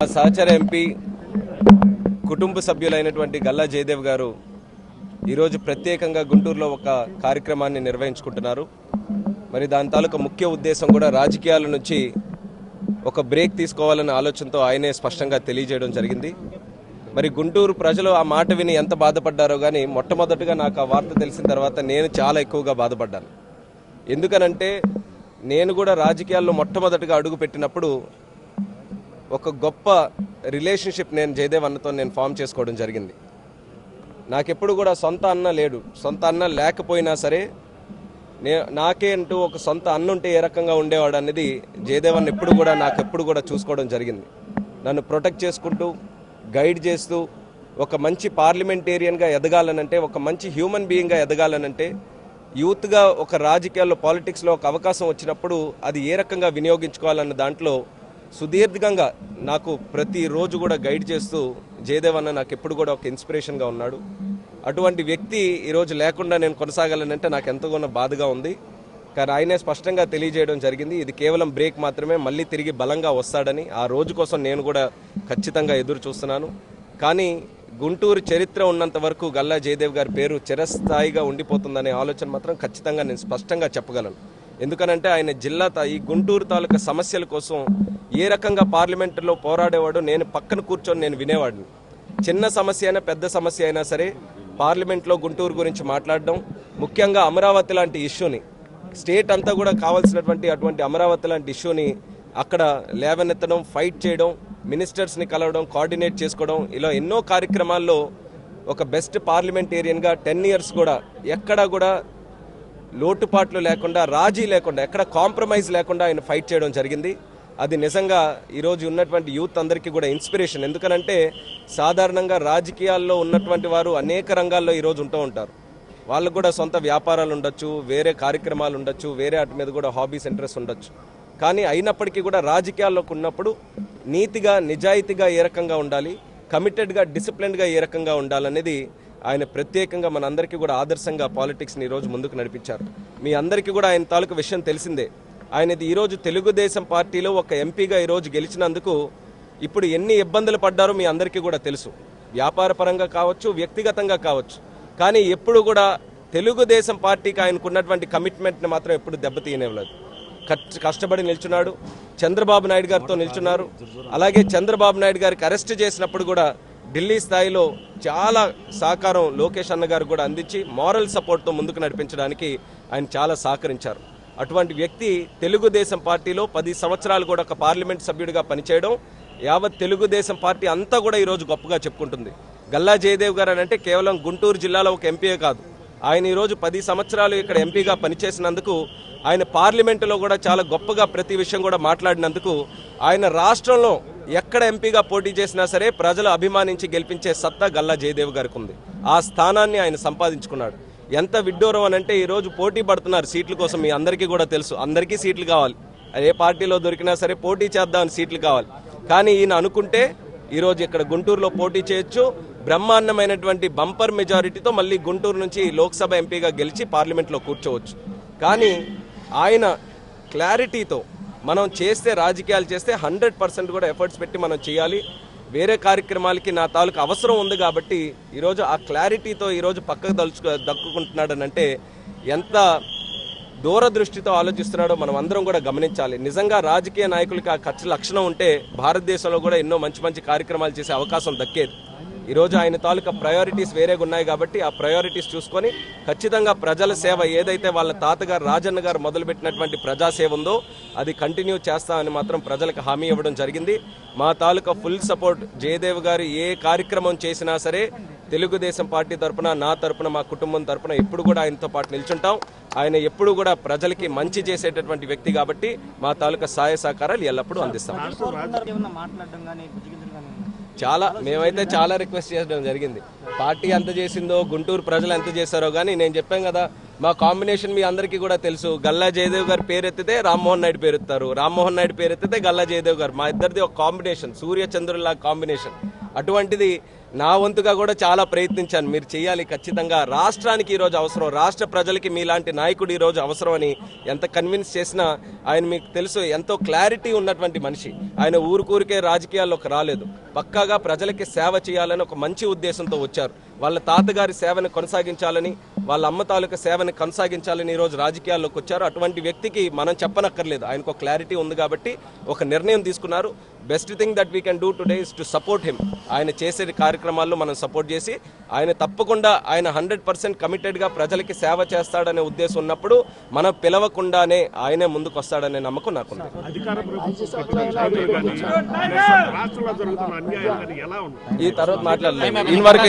మా సహచర ఎంపీ కుటుంబ సభ్యులైనటువంటి గల్లా జయదేవ్ గారు ఈరోజు ప్రత్యేకంగా గుంటూరులో ఒక కార్యక్రమాన్ని నిర్వహించుకుంటున్నారు. మరి దాని తాలూకా ముఖ్య ఉద్దేశం కూడా రాజకీయాల నుంచి ఒక బ్రేక్ తీసుకోవాలనే ఆలోచనతో ఆయనే స్పష్టంగా తెలియజేయడం జరిగింది. మరి గుంటూరు ప్రజలు ఆ మాట విని ఎంత బాధపడ్డారో కానీ మొట్టమొదటిగా నాకు ఆ వార్త తెలిసిన తర్వాత నేను చాలా ఎక్కువగా బాధపడ్డాను. ఎందుకనంటే నేను కూడా రాజకీయాల్లో మొట్టమొదటిగా అడుగు పెట్టినప్పుడు ఒక గొప్ప రిలేషన్షిప్ నేను జయదేవ్ అన్నతో నేను ఫామ్ చేసుకోవడం జరిగింది. నాకెప్పుడు కూడా సొంత అన్న లేడు. సొంత అన్న లేకపోయినా సరే నే నాకే అంటూ ఒక సొంత అన్న ఉంటే ఏ రకంగా ఉండేవాడు అనేది జయదేవ్ అన్న ఎప్పుడు కూడా నాకు ఎప్పుడు కూడా చూసుకోవడం జరిగింది. నన్ను ప్రొటెక్ట్ చేసుకుంటూ గైడ్ చేస్తూ ఒక మంచి పార్లమెంటేరియన్గా ఎదగాలనంటే ఒక మంచి హ్యూమన్ బీయింగ్గా ఎదగాలనంటే యూత్గా ఒక రాజకీయాల్లో పాలిటిక్స్లో ఒక అవకాశం వచ్చినప్పుడు అది ఏ రకంగా వినియోగించుకోవాలన్న దాంట్లో సుదీర్ఘంగా నాకు ప్రతిరోజు కూడా గైడ్ చేస్తూ జయదేవ్ అన్న నాకు ఎప్పుడు కూడా ఒక ఇన్స్పిరేషన్గా ఉన్నాడు. అటువంటి వ్యక్తి ఈరోజు లేకుండా నేను కొనసాగాలనంటే నాకు ఎంతగానో బాధగా ఉంది. కానీ ఆయనే స్పష్టంగా తెలియజేయడం జరిగింది. ఇది కేవలం బ్రేక్ మాత్రమే మళ్ళీ తిరిగి బలంగా వస్తాడని ఆ రోజు కోసం నేను కూడా ఖచ్చితంగా ఎదురు చూస్తున్నాను. కానీ గుంటూరు చరిత్ర ఉన్నంత వరకు గల్లా జయదేవ్ గారి పేరు చిరస్థాయిగా ఉండిపోతుందనే ఆలోచన మాత్రం ఖచ్చితంగా నేను స్పష్టంగా చెప్పగలను. ఎందుకనంటే ఆయన జిల్లా తా- ఈ గుంటూరు తాలూకా సమస్యల కోసం ఏ రకంగా పార్లమెంటులో పోరాడేవాడు నేను పక్కన కూర్చొని నేను వినేవాడిని. చిన్న సమస్య అయినా పెద్ద సమస్య అయినా సరే పార్లమెంట్లో గుంటూరు గురించి మాట్లాడడం ముఖ్యంగా అమరావతి లాంటి ఇష్యూని స్టేట్ అంతా కూడా కావాల్సినటువంటి అటువంటి అమరావతి లాంటి ఇష్యూని అక్కడ లేవనెత్తడం ఫైట్ చేయడం మినిస్టర్స్ని కలవడం కోఆర్డినేట్ చేసుకోవడం ఇలా ఎన్నో కార్యక్రమాల్లో ఒక బెస్ట్ పార్లమెంటేరియన్గా టెన్ ఇయర్స్ కూడా ఎక్కడా కూడా లోటుపాట్లు లేకుండా రాజీ లేకుండా ఎక్కడ కాంప్రమైజ్ లేకుండా ఆయన ఫైట్ చేయడం జరిగింది. అది నిజంగా ఈరోజు ఉన్నటువంటి యూత్ అందరికీ కూడా ఇన్స్పిరేషన్ ఎందుకనంటే సాధారణంగా రాజకీయాల్లో ఉన్నటువంటి వారు అనేక రంగాల్లో ఈరోజు ఉంటూ ఉంటారు. వాళ్ళకు కూడా సొంత వ్యాపారాలు ఉండొచ్చు వేరే కార్యక్రమాలు ఉండొచ్చు వేరే వాటి మీద కూడా హాబీస్ ఇంట్రెస్ట్ ఉండొచ్చు. కానీ అయినప్పటికీ కూడా రాజకీయాల్లోకి ఉన్నప్పుడు నీతిగా నిజాయితీగా ఏ రకంగా ఉండాలి కమిటెడ్గా డిసిప్లిన్డ్గా ఏ రకంగా ఉండాలనేది ఆయన ప్రత్యేకంగా మనందరికీ కూడా ఆదర్శంగా పాలిటిక్స్ని ఈరోజు ముందుకు నడిపించారు. మీ అందరికీ కూడా ఆయన తాలూకు విషయం తెలిసిందే. ఆయనది ఈరోజు తెలుగుదేశం పార్టీలో ఒక ఎంపీగా ఈరోజు గెలిచినందుకు ఇప్పుడు ఎన్ని ఇబ్బందులు పడ్డారో మీ అందరికీ కూడా తెలుసు. వ్యాపార పరంగా కావచ్చు వ్యక్తిగతంగా కావచ్చు. కానీ ఎప్పుడు కూడా తెలుగుదేశం పార్టీకి ఆయనకున్నటువంటి కమిట్మెంట్ని మాత్రం ఎప్పుడు దెబ్బతీయనివ్వలేదు. కట్- కష్టపడి నిల్చున్నాడు. చంద్రబాబు నాయుడు గారితో నిల్చున్నారు. అలాగే చంద్రబాబు నాయుడు గారికి అరెస్ట్ చేసినప్పుడు కూడా ఢిల్లీ స్థాయిలో చాలా సహకారం లోకేష్ అన్న గారు కూడా అందించి మారల్ సపోర్ట్తో ముందుకు నడిపించడానికి ఆయన చాలా సహకరించారు. అటువంటి వ్యక్తి తెలుగుదేశం పార్టీలో పది సంవత్సరాలు కూడా ఒక పార్లమెంట్ సభ్యుడిగా పనిచేయడం యావత్ తెలుగుదేశం పార్టీ అంతా కూడా ఈరోజు గొప్పగా చెప్పుకుంటుంది. గల్లా జయదేవ్ గారు అని అంటే కేవలం గుంటూరు జిల్లాలో ఒక ఎంపీయే కాదు. ఆయన ఈరోజు పది సంవత్సరాలు ఇక్కడ ఎంపీగా పనిచేసినందుకు ఆయన పార్లమెంటులో కూడా చాలా గొప్పగా ప్రతి విషయం కూడా మాట్లాడినందుకు ఆయన రాష్ట్రంలో ఎక్కడ ఎంపీగా పోటీ చేసినా సరే ప్రజలు అభిమానించి గెలిపించే సత్తా గల్లా జయదేవ్ గారికి ఉంది ఆ స్థానాన్ని ఆయన సంపాదించుకున్నాడు. ఎంత విడ్డూరం అని అంటే ఈరోజు పోటీ పడుతున్నారు సీట్ల కోసం మీ అందరికీ కూడా తెలుసు. అందరికీ సీట్లు కావాలి. ఏ పార్టీలో దొరికినా సరే పోటీ చేద్దామని సీట్లు కావాలి. కానీ ఈయన అనుకుంటే ఈరోజు ఇక్కడ గుంటూరులో పోటీ చేయొచ్చు. బ్రహ్మాండమైనటువంటి బంపర్ మెజారిటీతో మళ్ళీ గుంటూరు నుంచి లోక్సభ ఎంపీగా గెలిచి పార్లమెంట్లో కూర్చోవచ్చు. కానీ ఆయన క్లారిటీతో మనం చేస్తే రాజకీయాలు చేస్తే హండ్రెడ్ పర్సెంట్ కూడా ఎఫర్ట్స్ పెట్టి మనం చేయాలి. వేరే కార్యక్రమాలకి నా తాలూకు అవసరం ఉంది కాబట్టి ఈరోజు ఆ క్లారిటీతో ఈరోజు పక్కకు దలుచు దక్కుకుంటున్నాడనంటే ఎంత దూరదృష్టితో ఆలోచిస్తున్నాడో మనం అందరం కూడా గమనించాలి. నిజంగా రాజకీయ నాయకులకి ఆ ఖర్చు లక్షణం ఉంటే భారతదేశంలో కూడా ఎన్నో మంచి మంచి కార్యక్రమాలు చేసే అవకాశం దక్కేది. ఈరోజు ఆయన తాలూకా ప్రయారిటీస్ వేరేగా ఉన్నాయి కాబట్టి ఆ ప్రయారిటీస్ చూసుకొని ఖచ్చితంగా ప్రజల సేవ ఏదైతే వాళ్ళ తాతగారు రాజన్న గారు మొదలుపెట్టినటువంటి ప్రజాసేవ ఉందో అది కంటిన్యూ చేస్తామని మాత్రం ప్రజలకు హామీ ఇవ్వడం జరిగింది. మా తాలూకా ఫుల్ సపోర్ట్ జయదేవ్ గారు ఏ కార్యక్రమం చేసినా సరే తెలుగుదేశం పార్టీ తరపున నా తరపున మా కుటుంబం తరపున ఎప్పుడు కూడా ఆయనతో పాటు నిల్చుంటాం. ఆయన ఎప్పుడు కూడా ప్రజలకి మంచి చేసేటటువంటి వ్యక్తి కాబట్టి మా తాలూకా సహాయ సహకారాలు ఎల్లప్పుడూ అందిస్తాం ఏమన్నా మాట్లాడడం కానీ బుజ్జిగించడం కానీ చాలా మేమైతే చాలా రిక్వెస్ట్ చేయడం జరిగింది. పార్టీ ఎంత చేసిందో గుంటూరు ప్రజలు ఎంత చేశారో కానీ నేను చెప్పాను కదా మా కాంబినేషన్ మీ అందరికీ కూడా తెలుసు. గల్లా జయదేవ్ గారు పేరెత్తితే రామ్మోహన్ నాయుడు పేరెత్తారు. రామ్మోహన్ నాయుడు పేరు ఎత్తితే గల్లా జయదేవ్ గారు. మా ఇద్దరిది ఒక కాంబినేషన్ సూర్య చంద్రుల కాంబినేషన్. అటువంటిది నా వంతుగా కూడా చాలా ప్రయత్నించాను. మీరు చేయాలి ఖచ్చితంగా. రాష్ట్రానికి ఈరోజు అవసరం. రాష్ట్ర ప్రజలకి మీలాంటి నాయకుడు ఈరోజు అవసరం అని ఎంత కన్విన్స్ చేసినా ఆయన మీకు తెలుసు ఎంతో క్లారిటీ ఉన్నటువంటి మనిషి. ఆయన ఊరుకూరికే రాజకీయాల్లోకి రాలేదు. పక్కాగా ప్రజలకి సేవ చేయాలని ఒక మంచి ఉద్దేశంతో వచ్చారు. వాళ్ళ తాతగారి సేవను కొనసాగించాలని వాళ్ళ అమ్మ తాలూకా సేవను కొనసాగించాలని ఈరోజు రాజకీయాల్లోకి వచ్చారు. అటువంటి వ్యక్తికి మనం చెప్పనక్కర్లేదు. ఆయనకు క్లారిటీ ఉంది కాబట్టి ఒక నిర్ణయం తీసుకున్నారు. Best thing that we can do today is to support him. ఆయన చేసే కార్యక్రమాల్లో మనం సపోర్ట్ చేసి ఆయన తప్పకుండా ఆయన హండ్రెడ్ పర్సెంట్ కమిటెడ్గా ప్రజలకి సేవ చేస్తాడనే ఉద్దేశం ఉన్నప్పుడు మనం పిలవకుండానే ఆయనే ముందుకు వస్తాడనే నమ్మకం ఉంది ఈ తర్వాత మాట్లాడలేదు వరకు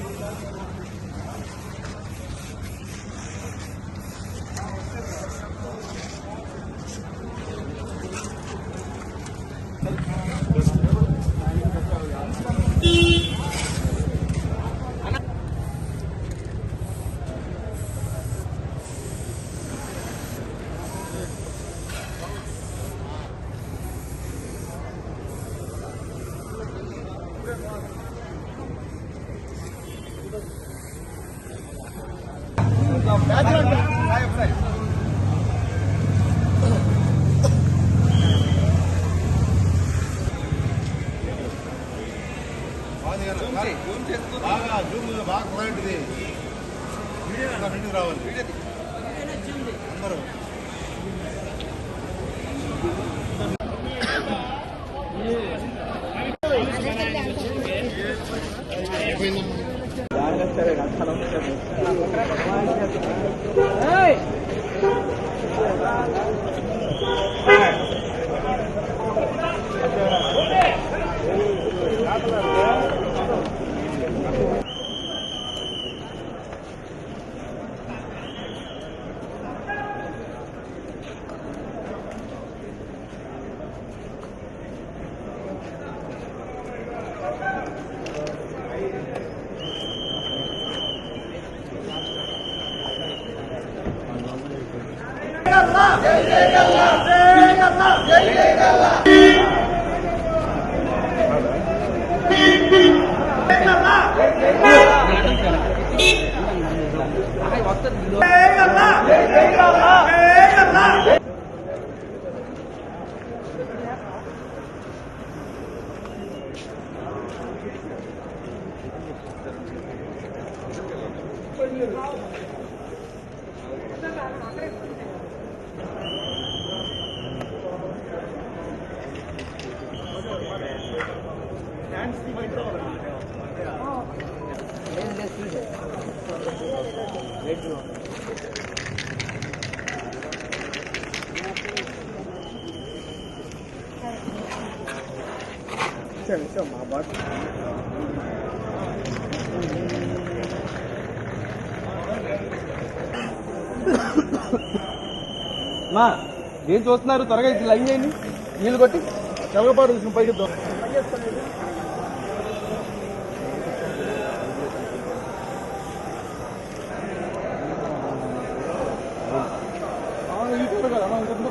బాగా జూమ్ బాగా క్వాలిటీ రావాలి. ಜೈ ಜೈ మా ఏం చూస్తున్నారు? త్వరగా ఇది లైన్ చేయండి నీళ్ళు కొట్టి చెవగపాటు తీసుకుని పైకి దో- ఆ, ఈ కట్ట కదా, మా ఇంకొక కట్ట లేదా? Direct, direct. ఏ, బాబు, బయటికి రా. రండి, రా.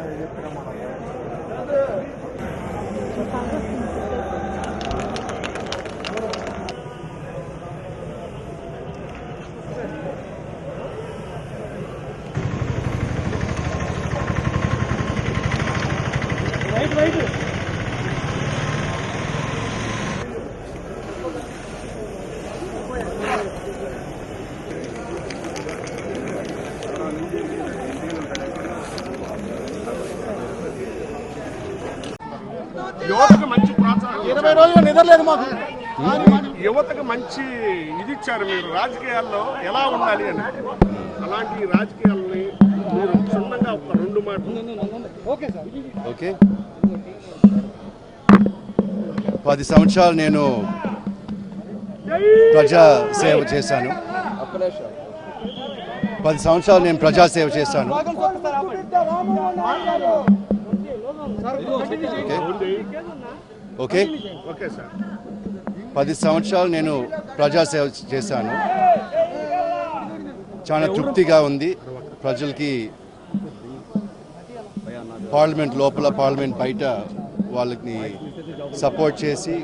哎，就这么好呀。ఇరవై రోజులు నిద్రలేదు మాకు. యువతకు మంచి ఇది ఇచ్చారు మీరు. రాజకీయాల్లో ఎలా ఉండాలి అని. అలాంటి రాజకీయాలని మీరు క్షుణ్ణంగా ఒక రెండు మాటలు. ఓకే పది సంవత్సరాలు నేను ప్రజా సేవ చేశాను. పది సంవత్సరాలు నేను ప్రజా సేవ చేశాను. ఓకే. ఓకే? Okay sir. పది సంవత్సరాలు నేను ప్రజా సేవ చేశాను. చాలా తృప్తిగా ఉంది. ప్రజలకి పార్లమెంట్ లోపల పార్లమెంట్ బయట వాళ్ళని సపోర్ట్ చేసి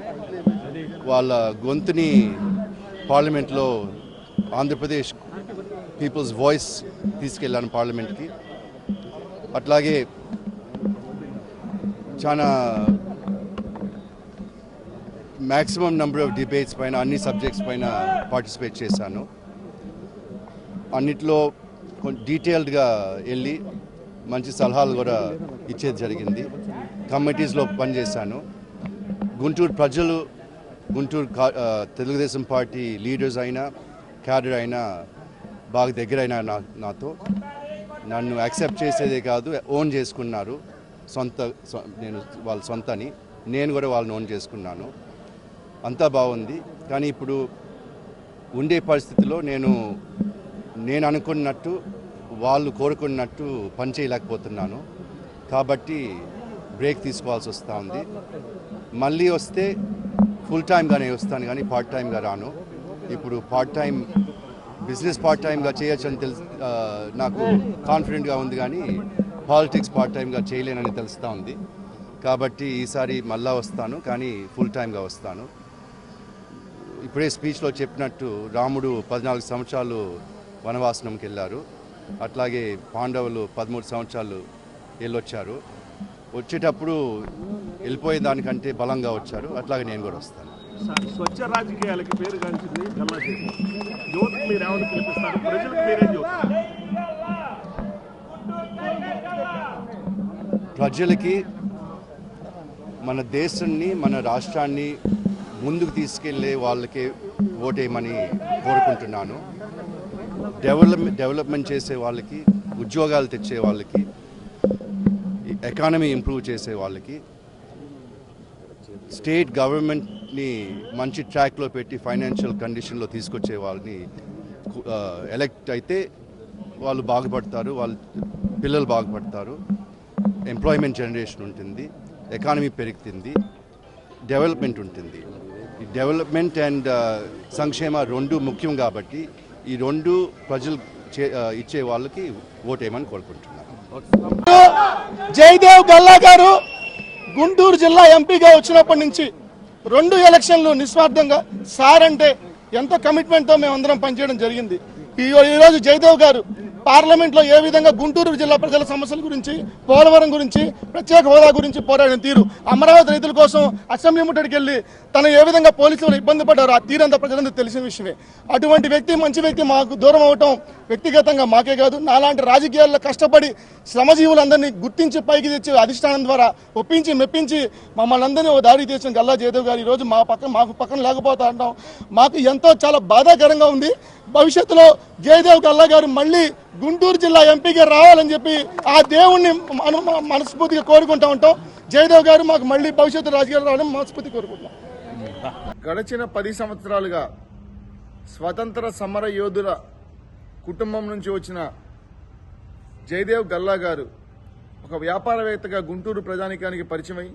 వాళ్ళ గొంతుని పార్లమెంట్లో ఆంధ్రప్రదేశ్ పీపుల్స్ వాయిస్ తీసుకెళ్ళాను పార్లమెంట్కి. అట్లాగే చాలా మ్యాక్సిమం నెంబర్ ఆఫ్ డిబేట్స్ పైన అన్ని సబ్జెక్ట్స్ పైన పార్టిసిపేట్ చేశాను. అన్నిట్లో కొంచెం డీటెయిల్డ్గా వెళ్ళి మంచి సలహాలు కూడా ఇచ్చేది జరిగింది. కమిటీస్లో పనిచేశాను. గుంటూరు ప్రజలు గుంటూరు కా- తెలుగుదేశం పార్టీ లీడర్స్ అయినా క్యాడర్ అయినా బాగా దగ్గరైనా నా నాతో. నన్ను యాక్సెప్ట్ చేసేదే కాదు ఓన్ చేసుకున్నారు. సొంత నేను వాళ్ళ సొంతని. నేను కూడా వాళ్ళని ఓన్ చేసుకున్నాను. అంతా బాగుంది. కానీ ఇప్పుడు ఉండే పరిస్థితిలో నేను నేను అనుకున్నట్టు వాళ్ళు కోరుకున్నట్టు పని చేయలేకపోతున్నాను. కాబట్టి బ్రేక్ తీసుకోవాల్సి వస్తూ ఉంది. మళ్ళీ వస్తే ఫుల్ టైంగానే వస్తాను కానీ పార్ట్ టైంగా రాను. ఇప్పుడు పార్ట్ టైం బిజినెస్ పార్ట్ టైంగా చేయొచ్చు అని తెలుసు నాకు కాన్ఫిడెంట్గా ఉంది కానీ పాలిటిక్స్ పార్ట్ టైంగా చేయలేనని తెలుస్తూ ఉంది. కాబట్టి ఈసారి మళ్ళా వస్తాను కానీ ఫుల్ టైంగా వస్తాను. ఇప్పుడే స్పీచ్లో చెప్పినట్టు రాముడు పద్నాలుగు సంవత్సరాలు వనవాసనంకి వెళ్ళారు. అట్లాగే పాండవులు పదమూడు సంవత్సరాలు వెళ్ళొచ్చారు. వచ్చేటప్పుడు వెళ్ళిపోయే దానికంటే బలంగా వచ్చారు. అట్లాగే నేను కూడా వస్తాను. స్వచ్ఛ రాజకీయాలకి పేరు గాంచింది గల్లా చేసి యువతకు మీరు ఏమైనా పిలిపిస్తారు? ప్రజలకు మీరేం చెబుతారు? ప్రజలకి మన దేశాన్ని మన రాష్ట్రాన్ని ముందుకు తీసుకెళ్ళే వాళ్ళకి ఓటేయమని కోరుకుంటున్నాను. డెవలప్మెంట్ డెవలప్మెంట్ చేసే వాళ్ళకి ఉద్యోగాలు తెచ్చే వాళ్ళకి ఎకానమీ ఇంప్రూవ్ చేసే వాళ్ళకి స్టేట్ గవర్నమెంట్ని మంచి ట్రాక్లో పెట్టి ఫైనాన్షియల్ కండిషన్లో తీసుకొచ్చే వాళ్ళని ఎలక్ట్ అయితే వాళ్ళు బాగుపడతారు వాళ్ళ పిల్లలు బాగుపడతారు ఎంప్లాయ్మెంట్ జనరేషన్ ఉంటుంది ఎకానమీ పెరుగుతుంది డెవలప్మెంట్ ఉంటుంది. డెవలప్మెంట్ అండ్ సంక్షేమ రెండు ముఖ్యం కాబట్టి ఈ రెండు ప్రజలు చే- ఇచ్చే వాళ్ళకి ఓటేయమని కోరుకుంటున్నాను. జయదేవ్ గల్లా గారు గుంటూరు జిల్లా ఎంపీగా వచ్చినప్పటి నుంచి రెండు ఎలక్షన్లు నిస్వార్థంగా సార్ అంటే ఎంతో కమిట్మెంట్తో మేమందరం పనిచేయడం జరిగింది. ఈ ఈరోజు జయదేవ్ గారు పార్లమెంట్లో ఏ విధంగా గుంటూరు జిల్లా ప్రజల సమస్యల గురించి పోలవరం గురించి ప్రత్యేక హోదా గురించి పోరాడిన తీరు అమరావతి రైతుల కోసం అసెంబ్లీ ముట్టడికి వెళ్ళి తను ఏ విధంగా పోలీసులు ఇబ్బంది పడ్డారో ఆ తీరంతా ప్రజలందరూ తెలిసిన విషయమే. అటువంటి వ్యక్తి మంచి వ్యక్తి మాకు దూరం అవటం వ్యక్తిగతంగా మాకే కాదు. నాలాంటి రాజకీయాల్లో కష్టపడి శ్రమజీవులందరినీ గుర్తించి పైకి తెచ్చి అధిష్టానం ద్వారా ఒప్పించి మెప్పించి మమ్మల్ని అందరినీ ఓ దారికి తెచ్చిన గల్లా జయదేవ్ గారు ఈరోజు మా పక్కన మాకు పక్కన లేకపోతా అంటాం. మాకు ఎంతో చాలా బాధాకరంగా ఉంది. భవిష్యత్తులో జయదేవ్ గల్లా గారు మళ్ళీ గుంటూరు జిల్లా ఎంపీగా రావాలని చెప్పి ఆ దేవుణ్ణి మనం మనస్ఫూర్తిగా కోరుకుంటా ఉంటాం. జయదేవ్ గారు మాకు మళ్ళీ భవిష్యత్తు రాజకీయాలు రావడం మనస్ఫూర్తి కోరుకుంటాం గడిచిన పది సంవత్సరాలుగా స్వతంత్ర సమర యోధుల కుటుంబం నుంచి వచ్చిన జయదేవ్ గల్లా గారు ఒక వ్యాపారవేత్తగా గుంటూరు ప్రజానికానికి పరిచయమై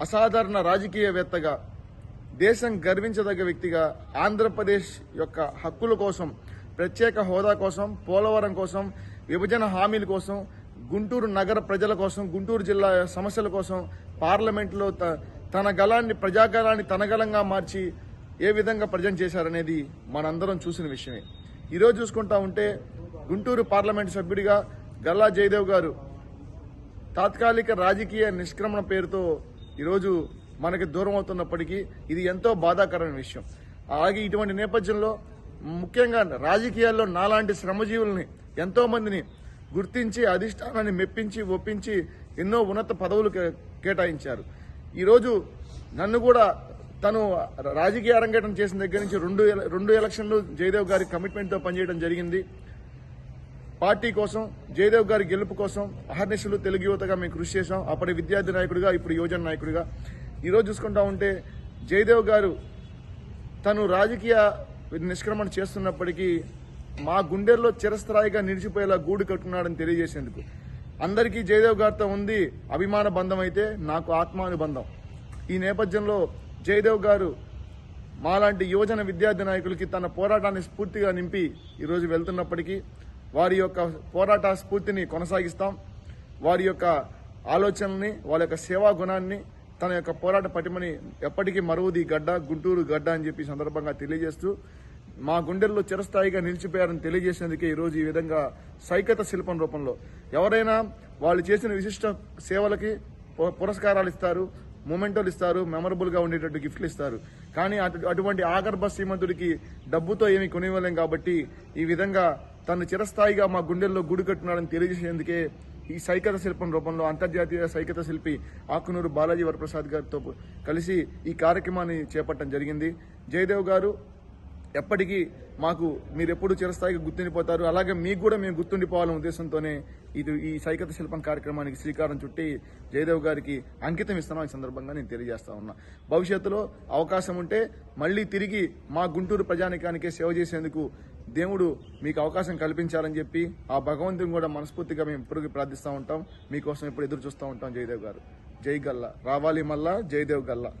అసాధారణ రాజకీయవేత్తగా దేశం గర్వించదగ్గ వ్యక్తిగా ఆంధ్రప్రదేశ్ యొక్క హక్కుల కోసం ప్రత్యేక హోదా కోసం పోలవరం కోసం విభజన హామీల కోసం గుంటూరు నగర ప్రజల కోసం గుంటూరు జిల్లా సమస్యల కోసం పార్లమెంట్లో త- తన గలాన్ని ప్రజాగలాన్ని తన గలంగా మార్చి ఏ విధంగా ప్రజెంట్ చేశారనేది మనందరం చూసిన విషయమే. ఈరోజు చూసుకుంటా ఉంటే గుంటూరు పార్లమెంట్ సభ్యుడిగా గల్లా జయదేవ్ గారు తాత్కాలిక రాజకీయ నిష్క్రమణ పేరుతో ఈరోజు మనకి దూరం అవుతున్నప్పటికీ ఇది ఎంతో బాధాకరమైన విషయం. అలాగే ఇటువంటి నేపథ్యంలో ముఖ్యంగా రాజకీయాల్లో నాలాంటి శ్రమజీవుల్ని ఎంతో మందిని గుర్తించి అధిష్టానాన్ని మెప్పించి ఒప్పించి ఎన్నో ఉన్నత పదవులు కే- కేటాయించారు. ఈరోజు నన్ను కూడా తను రాజకీయ అరంగేటం చేసిన దగ్గర నుంచి రెండు ఎల- రెండు ఎలక్షన్లు జయదేవ్ గారి కమిట్మెంట్తో పనిచేయడం జరిగింది. పార్టీ కోసం జయదేవ్ గారి గెలుపు కోసం అహర్నిశలు తెలుగు యువతగా మేము కృషి చేశాం. అప్పటి విద్యార్థి నాయకుడిగా ఇప్పుడు యువజన నాయకుడిగా. ఈరోజు చూసుకుంటా ఉంటే జయదేవ్ గారు తను రాజకీయ నిష్క్రమణ చేస్తున్నప్పటికీ మా గుండెల్లో చిరస్థాయిగా నిలిచిపోయేలా గూడు కట్టున్నాడని తెలియజేసేందుకు. అందరికీ జయదేవ్ గారితో ఉంది అభిమాన బంధం అయితే నాకు ఆత్మానుబంధం. ఈ నేపథ్యంలో జయదేవ్ గారు మాలాంటి యువజన విద్యార్థి నాయకులకి తన పోరాటాన్ని స్ఫూర్తిగా నింపి ఈరోజు వెళ్తున్నప్పటికీ వారి యొక్క పోరాట స్ఫూర్తిని కొనసాగిస్తాం. వారి యొక్క ఆలోచనల్ని వాళ్ళ యొక్క సేవా గుణాన్ని తన యొక్క పోరాట పటిమని ఎప్పటికీ మరువుది గడ్డ గుంటూరు గడ్డ అని చెప్పి సందర్భంగా తెలియజేస్తూ మా గుండెల్లో చిరస్థాయిగా నిలిచిపోయారని తెలియజేసేందుకే ఈరోజు ఈ విధంగా సైకత శిల్పం రూపంలో ఎవరైనా వాళ్ళు చేసిన విశిష్ట సేవలకి పురస్కారాలు ఇస్తారు మూమెంటోలు ఇస్తారు మెమరబుల్గా ఉండేటట్టు గిఫ్ట్లు ఇస్తారు. కానీ అటు- అటువంటి ఆగర్భ శ్రీమంతుడికి డబ్బుతో ఏమి కొనివ్వలేం కాబట్టి ఈ విధంగా తను చిరస్థాయిగా మా గుండెల్లో గుడి కట్టున్నాడని తెలియజేసేందుకే ఈ సైకత శిల్పం రూపంలో అంతర్జాతీయ సైకత శిల్పి ఆకునూరు బాలాజీ వరప్రసాద్ గారితో కలిసి ఈ కార్యక్రమాన్ని చేపట్టడం జరిగింది. జయదేవ్ గారు ఎప్పటికీ మాకు మీరు ఎప్పుడు చిరస్థాయిగా గుర్తుండిపోతారు. అలాగే మీకు కూడా మేము గుర్తుండిపోవాలనే ఉద్దేశంతోనే ఇది ఈ సైకత శిల్పం కార్యక్రమానికి శ్రీకారం చుట్టి జయదేవ్ గారికి అంకితం ఇస్తున్నాం. ఈ సందర్భంగా నేను తెలియజేస్తా ఉన్నా. భవిష్యత్తులో అవకాశం ఉంటే మళ్ళీ తిరిగి మా గుంటూరు ప్రజానికానికే సేవ చేసేందుకు దేవుడు మీకు అవకాశం కల్పించాలని చెప్పి ఆ భగవంతుని కూడా మనస్ఫూర్తిగా మేము ఎప్పుడు ప్రార్థిస్తూ ఉంటాం. మీకోసం ఎప్పుడు ఎదురు చూస్తూ ఉంటాం జయదేవ్ గారు. జై గల్లా. రావాలి మల్లా జయదేవ్ గల్లా.